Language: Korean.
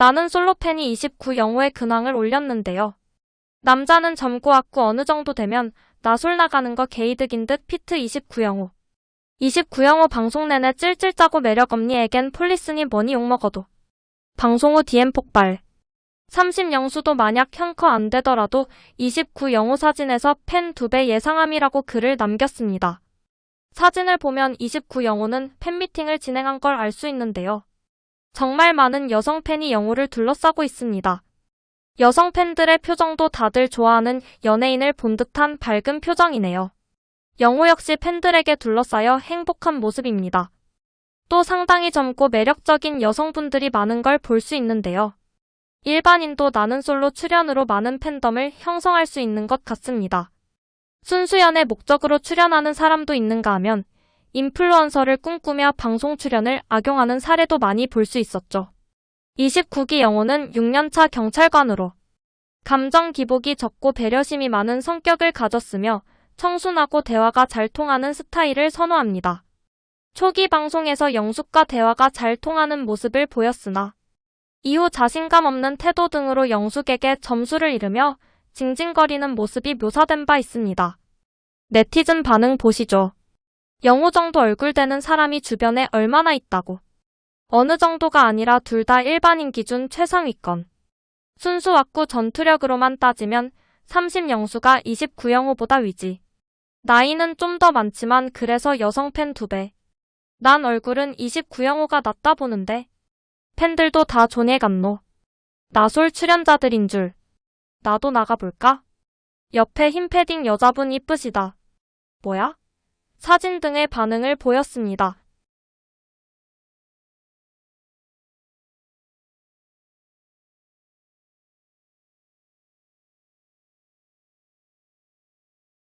나는 솔로 팬이 29 영호의 근황을 올렸는데요. 남자는 점고 왔고 어느 정도 되면 나솔 나가는 거 게이득인 듯 피트 29 영호. 29 영호 방송 내내 찔찔 짜고 매력 없니에겐 폴리스니 뭐니 욕먹어도. 방송 후 DM 폭발. 30 영수도 만약 현커 안 되더라도 29 영호 사진에서 팬 2배 예상함이라고 글을 남겼습니다. 사진을 보면 29 영호는 팬미팅을 진행한 걸 알 수 있는데요. 정말 많은 여성 팬이 영호를 둘러싸고 있습니다. 여성 팬들의 표정도 다들 좋아하는 연예인을 본 듯한 밝은 표정이네요. 영호 역시 팬들에게 둘러싸여 행복한 모습입니다. 또 상당히 젊고 매력적인 여성분들이 많은 걸 볼 수 있는데요. 일반인도 나는 솔로 출연으로 많은 팬덤을 형성할 수 있는 것 같습니다. 순수연의 목적으로 출연하는 사람도 있는가 하면 인플루언서를 꿈꾸며 방송 출연을 악용하는 사례도 많이 볼 수 있었죠. 29기 영호는 6년차 경찰관으로 감정 기복이 적고 배려심이 많은 성격을 가졌으며 청순하고 대화가 잘 통하는 스타일을 선호합니다. 초기 방송에서 영숙과 대화가 잘 통하는 모습을 보였으나 이후 자신감 없는 태도 등으로 영숙에게 점수를 잃으며 징징거리는 모습이 묘사된 바 있습니다. 네티즌 반응 보시죠. 영호 정도 얼굴 되는 사람이 주변에 얼마나 있다고. 어느 정도가 아니라 둘 다 일반인 기준 최상위권. 순수 왁구 전투력으로만 따지면 30 영수가 29 영호보다 위지. 나이는 좀 더 많지만 그래서 여성 팬 2배. 난 얼굴은 29 영호가 낫다 보는데. 팬들도 다 존예 같노. 나솔 출연자들인 줄. 나도 나가볼까? 옆에 흰 패딩 여자분 이쁘시다. 뭐야? 사진 등의 반응을 보였습니다.